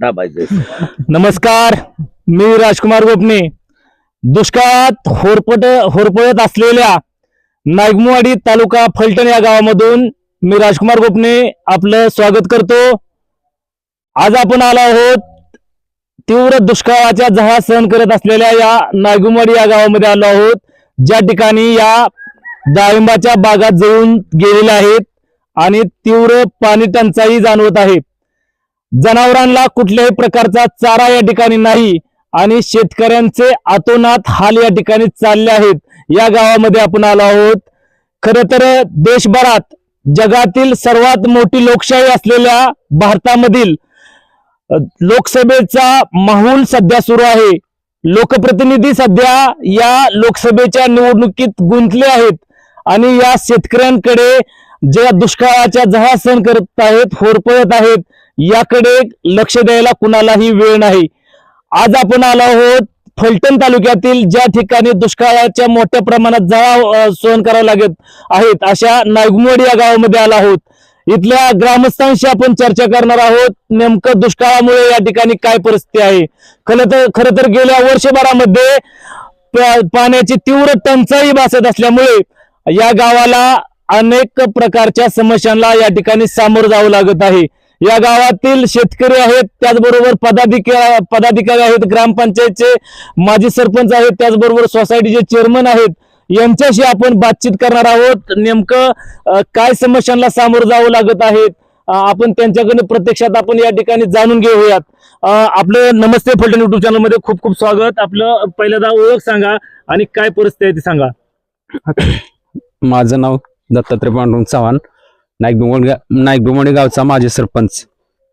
दाबायचं नमस्कार मी राजकुमार गोपने. दुष्काळात होरपट होरपळत असलेल्या नागमवाडी तालुका फलटण या गावामधून मी राजकुमार गोपने आपलं स्वागत करतो. आज आपण आलो आहोत तीव्र दुष्काळाच्या झळा सहन करत असलेल्या या नागमवाडी या गावामध्ये आलो आहोत. ज्या ठिकाणी या डाळिंबाच्या बागा जळून गेलेल्या आहेत आणि तीव्र पाणी टंचाई जाणवत आहे. जनावरांना कुठल्याही प्रकारचा चारा या ठिकाणी नाही आणि शेतकऱ्यांचे आतोनात हाल या ठिकाणी चालले आहेत. या गावामध्ये आपण आलो आहोत. खर तर देशभरात जगातील सर्वात मोठी लोकशाही असलेल्या भारतामधील लोकसभेचा माहोल सध्या सुरू आहे. लोकप्रतिनिधी सध्या या लोकसभेच्या निवडणुकीत गुंतले आहेत आणि या शेतकऱ्यांकडे ज्या दुष्काळाच्या जहा सहन करत आहेत होरपळत आहेत याकडे लक्ष द्यायला कुणालाही वेळ नाही. आज आपण आलो आहोत फलटण तालुक्यातील ज्या ठिकाणी दुष्काळाच्या मोठ्या प्रमाणात जळा सहन करावं लागत आहेत अशा नागमोड या गावामध्ये आला आहोत. इथल्या ग्रामस्थांशी आपण चर्चा करणार आहोत नेमकं दुष्काळामुळे या ठिकाणी काय परिस्थिती आहे? खरं तर खरं तर गेल्या वर्षभरामध्ये पाण्याची तीव्र टंचाई भासत असल्यामुळे या गावाला अनेक प्रकारच्या समस्यांना या ठिकाणी सामोरं जावं लागत आहे. या गावातील शेतकरी आहेत त्याचबरोबर पदाधिकारी पदाधिकारी आहेत ग्रामपंचायतचे माजी सरपंच आहेत त्याचबरोबर सोसायटीचे चेअरमन आहेत. यांच्याशी आपण बातचीत करणार आहोत. नेमकं काय समस्यांना सामोरं जावं लागत आहेत आपण त्यांच्याकडनं प्रत्यक्षात आपण या ठिकाणी जाणून घेऊयात. आपलं नमस्ते फलटण युट्यूब चॅनलमध्ये खूप खूप स्वागत. आपलं पहिल्यांदा ओळख सांगा आणि काय परिस्थिती आहे ती सांगा. माझं नाव दत्तात्रय पांडुरंग चव्हाण नाईकबुमोड नाईकबुमोडी गावचा माजी सरपंच.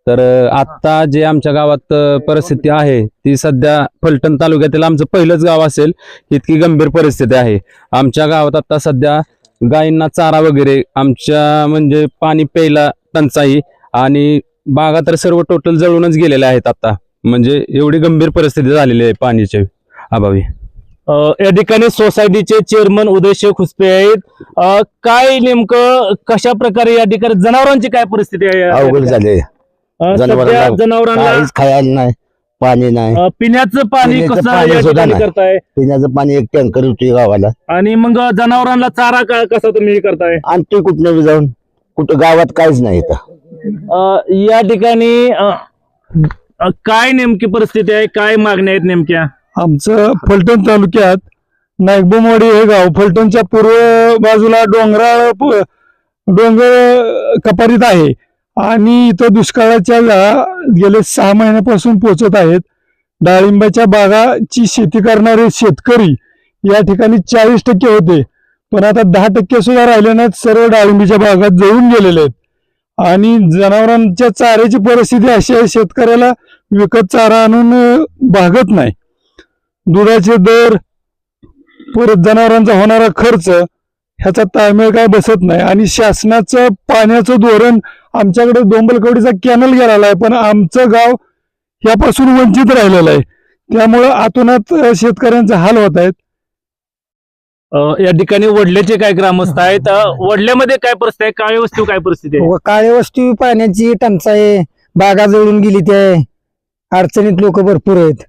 तर आत्ता जे आमच्या गावात परिस्थिती आहे ती सध्या फलटण तालुक्यातील आमचं पहिलंच गाव असेल इतकी गंभीर परिस्थिती आहे. आमच्या गावात आत्ता सध्या गायींना चारा वगैरे आमच्या म्हणजे पाणी प्यायला टंचाई आणि बागा तर सर्व टोटल जळूनच गेलेल्या आहेत आता म्हणजे एवढी गंभीर परिस्थिती झालेली आहे पाण्याच्या अभावी. या ठिकाणी सोसायटीचे चेअरमन उदय शेख खुसपे आहेत. काय नेमकं कशा प्रकारे या ठिकाणी जनावरांची काय परिस्थिती आहे? अवघड ठिकाणी? झाले सध्या जनावरांना काहीच खायला नाही पाणी नाही. अ, पिण्याचं पाणी पिण्याचं कसं पाणी या सुद्धा ठिकाणी नाही. करताय? पिण्याचं पाणी एक टँकर होती गावाला. आणि मग जनावरांना चारा का कसा तुम्ही हे करताय? आणि ते कुठनं बी जाऊन कुठं गावात काहीच नाही इथं. अ, या ठिकाणी अ, अ, काय नेमकी परिस्थिती आहे? काय मागण्या आहेत नेमक्या? आमचं फलटण तालुक्यात नागबोमवाडी हे गाव फलटणच्या पूर्व बाजूला डोंगराळ डोंगर कपारीत आहे. आणि इथं दुष्काळाच्या वेळा गेले सहा महिन्यापासून पोचत आहेत. डाळिंबाच्या बागाची शेती करणारे शेतकरी या ठिकाणी चाळीस टक्के होते. पण आता दहा टक्के सुद्धा राहिले नाहीत सर्व डाळिंबीच्या बागात जळून गेलेले आहेत. आणि जनावरांच्या चाऱ्याची परिस्थिती अशी आहे शेतकऱ्याला विकत चारा आणून भागत नाही. दुधाचे दर परत जनावरांचा होणारा खर्च ह्याचा ताळमेळ काय बसत नाही. आणि शासनाचं पाण्याचं धोरण आमच्याकडे डोंबलकवडीचा कॅनल गेलेला आहे पण आमचं गाव यापासून वंचित राहिलेलं आहे. त्यामुळं आतोनात शेतकऱ्यांचे हाल होत आहेत. या ठिकाणी वडल्याचे काय ग्रामस्थ आहेत? वडल्यामध्ये काय परिस्थिती आहे? काळी वस्तू काय परिस्थिती आहे? व काळ्या वस्तू पाण्याची टंचाई बागा जळून गेली ते. अडचणीत लोक भरपूर आहेत.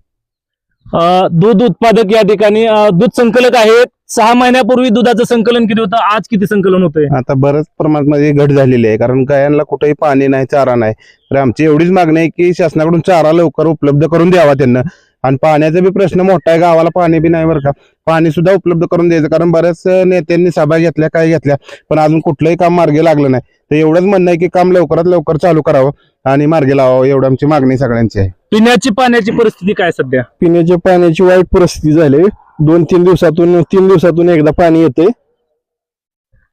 दूध उत्पादक या ठिकाणी दूध संकलक आहेत. सहा महिन्यापूर्वी दुधाचं संकलन किती होतं. आज किती संकलन होतंय? आता बऱ्याच प्रमाणात मध्ये घट झालेली आहे. कारण गायांना कुठेही पाणी नाही चारा नाही. तर आमची एवढीच मागणी आहे की शासनाकडून चारा लवकर उपलब्ध करून द्यावा त्यांना. आणि पाण्याचा बी प्रश्न मोठा आहे. गावाला पाणी बी नाही बरं का. पाणी सुद्धा उपलब्ध करून द्यायचं. कारण बऱ्याच नेत्यांनी सभा घेतल्या काय घेतल्या. पण अजून कुठलंही काम मार्गी लागलं नाही. तर एवढंच म्हणणं आहे की काम लवकरात लवकर चालू करावं आणि मार्गी लावावं. एवढं आमची मागणी सगळ्यांची आहे. पिण्याची पाण्याची परिस्थिती काय सध्या? पिण्याच्या पाण्याची वाईट परिस्थिती झाली. दोन तीन दिवसातून तीन दिवसातून एकदा पाणी येते.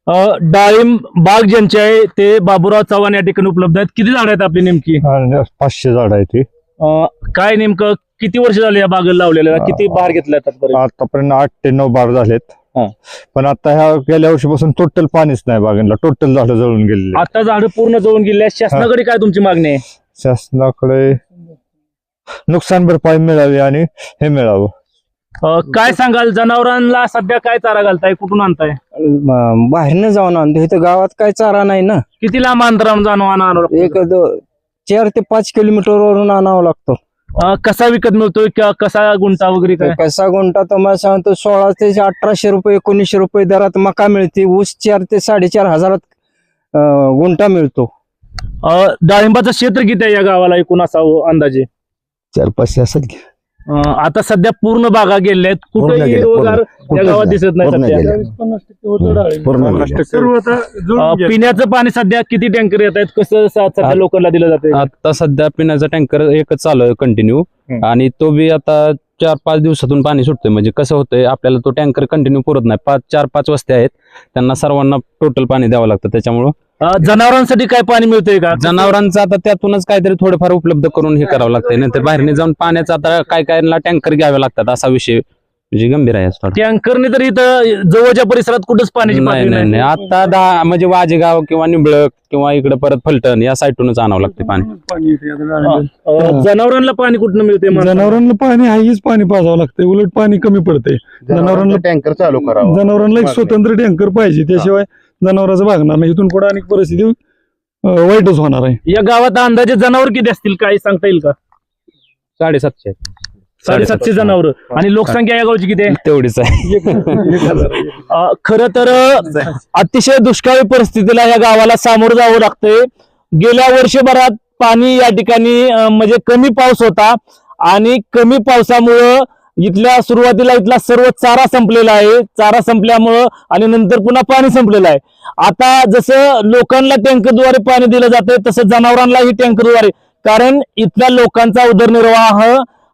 अ, डाळिंब बाग ज्यांचे आहे ते बाबूराव चव्हाण या ठिकाणी उपलब्ध आहेत. किती झाड आहेत आपली नेमकी? पाचशे झाड आहे ती अ, काय नेमकं किती वर्ष झाले या बागेला लावलेल्या? किती बहार घेतल्या आतापर्यंत? आतापर्यंत आठ ते नऊ बार झालेत. हा. पण आता ह्या गेल्या वर्षीपासून टोटल पाणीच नाही बागेला. टोटल झाडं जळून गेलेली आता झाड पूर्ण जळून गेली आहेत. शासनाकडे काय तुमची मागणी आहे? शासनाकडे नुकसान भरपाई मिळावी आणि हे मिळावं. अ, काय सांगाल? जनावरांना सध्या काय चारा घालताय? कुठून आणताय? म- बाहेरनं जाऊन आणतो. इथं गावात काय चारा नाही ना. किती लांब अंतरावर जाणं आणा एक दो- चार ते पाच किलोमीटर वरून आणावा लागतो. कसा विकत मिळतोय किंवा कसा गुंठा वगैरे काय? कसा गुंठा तुम्हाला सांगतो सोळा ते अठराशे रुपये एकोणीसशे रुपये दरात मका मिळते. ऊस चार ते साडेचार हजारात अं, गुंठा मिळतो. अं, डाळिंबाचं क्षेत्र किती आहे या गावाला एकूण असावं अंदाजे? चार पाचशे असेल की. अं, आता सध्या पूर्ण बागा गेल्या आहेत पूर्ण कुठेही गेल्या, गावात दिसत नाही पूर्ण सध्या गेल्या. चाळीस पन्नास टक्के होतं डाळिंब. पूर्ण पन्नास गेल्या. टक्के. सर्व आता जुळून अं, गेलं. पिण्याचं पाणी सध्या किती टँकर येत आहेत कसं स- सध्या लोकांना दिलं जाते आता सध्या पिण्याचा टँकर एकच चालू आहे कंटिन्यू हम्म. आणि तो बी आता चार पाच दिवसातून पाणी सुटतोय म्हणजे कसं होतंय आपल्याला तो टँकर कंटिन्यू पुरत नाही पाच चार पाच वस्त्या आहेत त्यांना सर्वांना टोटल पाणी द्यावं लागतं त्याच्यामुळं जनावरांसाठी काय पाणी मिळतंय का? जनावरांचं आता त्यातूनच काहीतरी थोडंफार उपलब्ध करून हे करावं लागतंय. नाहीतर बाहेरने जाऊन पाण्याचा आता काय कायला टँकर घ्यावे लागतात असा विषय म्हणजे गंभीर आहे थोडा. टँकरने तर इथं जवळच्या परिसरात कुठंच पाण्याची नाही पातळी नाही नाही. नाही. आता दहा म्हणजे वाजेगाव किंवा निंबळक किंवा इकडे परत फलटण या साईडूनच आणावं लागते पाणी. पाणी. अं, जनावरांना पाणी कुठनं मिळते जनावरांना पाणी हाहीच पाणी पाजावं लागतंय. उलट पाणी कमी पडतंय. जनावरांना- टँकर चालू करावा. जनावरांना एक स्वतंत्र टँकर पाहिजे. त्याशिवाय जनावरांचं भागणार नाही इथून पुढे अनेक परिस्थिती अं, वाईटच होणार आहे. या गावात अंदाजे जनावर किती असतील काय सांगता येईल का? साडेसातशे साडेसातशे जनावर. आणि लोकसंख्या या गावची किती आहे? तेवढीच आहे. अ, खरं तर अ, अतिशय दुष्काळी परिस्थितीला या गावाला सामोरं जावं लागतंय. गेल्या वर्षभरात पाणी या ठिकाणी अ, म्हणजे कमी पाऊस होता. आणि कमी पावसामुळं इथल्या सुरुवातीला इथला सर्व चारा संपलेला आहे. चारा संपल्यामुळं आणि नंतर पुन्हा पाणी संपलेलं आहे. आता जसं लोकांना टँकरद्वारे पाणी दिलं जातंय तसं जनावरांनाही टँकरद्वारे. कारण इथल्या लोकांचा उदरनिर्वाह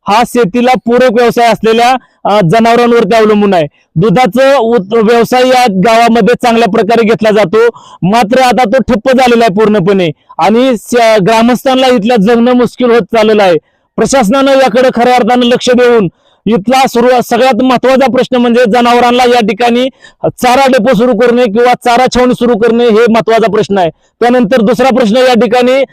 हा शेतीला पूरक व्यवसाय असलेल्या जनावरांवरती अवलंबून आहे. दुधाचं व्यवसाय या गावामध्ये चांगल्या प्रकारे घेतला जातो. मात्र आता तो ठप्प झालेला आहे पूर्णपणे. आणि ग्रामस्थांना इथल्या जगणं मुश्किल होत चाललेलं आहे. प्रशासनानं याकडे खऱ्या अर्थानं लक्ष देऊन इथला सुरू सगळ्यात महत्त्वाचा प्रश्न म्हणजे जनावरांना या ठिकाणी चारा डेपो सुरू करणे किंवा चारा छावणी सुरू करणे हे महत्त्वाचा प्रश्न आहे. त्यानंतर दुसरा प्रश्न या ठिकाणी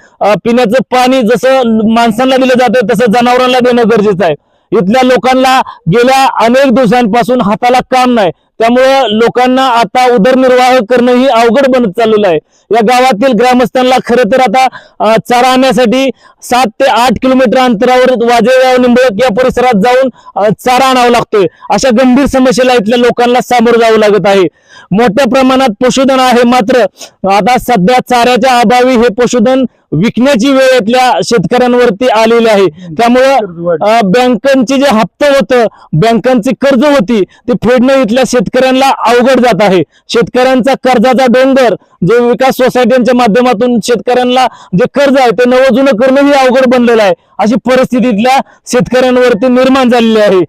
पिण्याचं पाणी जसं माणसांना दिलं जातं तसं जनावरांना देणं गरजेचं आहे. इथल्या लोकांना गेल्या अनेक दिवसांपासून हाताला काम नाही. त्यामुळं लोकांना आता उदरनिर्वाह करणं ही अवघड बनत चाललेलं आहे. या गावातील ग्रामस्थांना खरं तर आता चारा आणण्यासाठी सात ते आठ किलोमीटर अंतरावर वाजेगाव निंबळक या परिसरात जाऊन चारा आणावा लागतोय. अशा गंभीर समस्येला इथल्या लोकांना सामोरं जावं लागत आहे. मोठ्या प्रमाणात पशुधन आहे मात्र आता सध्या चाऱ्याच्या अभावी हे पशुधन विकण्याची वेळ इथल्या शेतकऱ्यांवरती आलेली आहे. त्यामुळं बँकांचे जे हप्ते होतं बँकांची कर्ज होती ते फेडणं इथल्या शेतकऱ्यांना अवघड जात आहे. शेतकऱ्यांचा कर्जाचा डोंगर जे विकास सोसायट्यांच्या माध्यमातून शेतकऱ्यांना जे कर्ज आहे ते नवजुनं करणं अवघड बनलेलं आहे. अशी परिस्थितीतल्या शेतकऱ्यांवरती निर्माण झालेली आहे.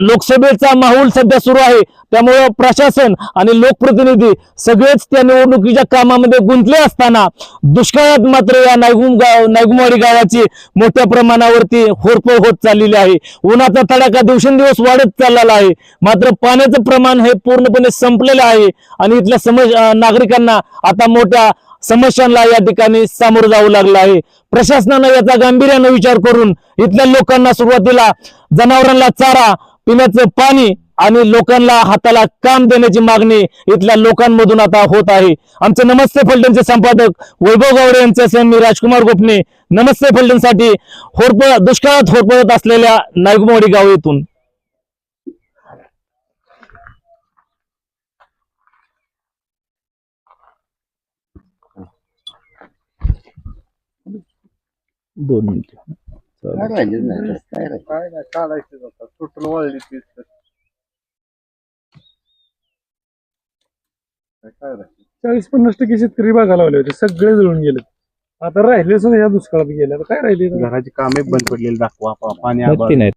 लोकसभेचा माहोल सध्या सुरू आहे. त्यामुळं प्रशासन आणि लोकप्रतिनिधी सगळेच त्या निवडणुकीच्या कामामध्ये गुंतले असताना दुष्काळात मात्र या नायगुम गाव नायगुमवाडी गावाची मोठ्या प्रमाणावरती होरपळ होत चाललेली आहे. उन्हाचा तडाखा दिवसेंदिवस वाढत चाललेला आहे. मात्र पाण्याचं प्रमाण हे पूर्णपणे संपलेलं आहे. आणि इथल्या समज नागरिकांना आता मोठ्या समस्यांना या ठिकाणी सामोरं जावं लागलं आहे. प्रशासनानं याचा गांभीर्यानं विचार करून इथल्या लोकांना सुरुवातीला जनावरांना चारा पिण्याचं पाणी आणि लोकांना हाताला काम देण्याची मागणी इथल्या लोकांमधून आता होत आहे. आमचे नमस्ते फलटणचे संपादक वैभव गावडे यांच्यासह मी राजकुमार गोपने. नमस्ते फलटणसाठी होरपळ दुष्काळात होरपळत असलेल्या नायगुमवाडी गाव येथून. दोन मिनिट. काय राहिलेलं नाही, काय राहिलं? चाळीस पन्नास टक्के शेतकरी बागा लावले होते सगळे जळून गेले आता राहिले सुद्धा या दुष्काळात गेले. आता काय राहिले? घराची कामे बंद पडलेली दाखवा पा- पाणी आभाळ. नक्की नाही.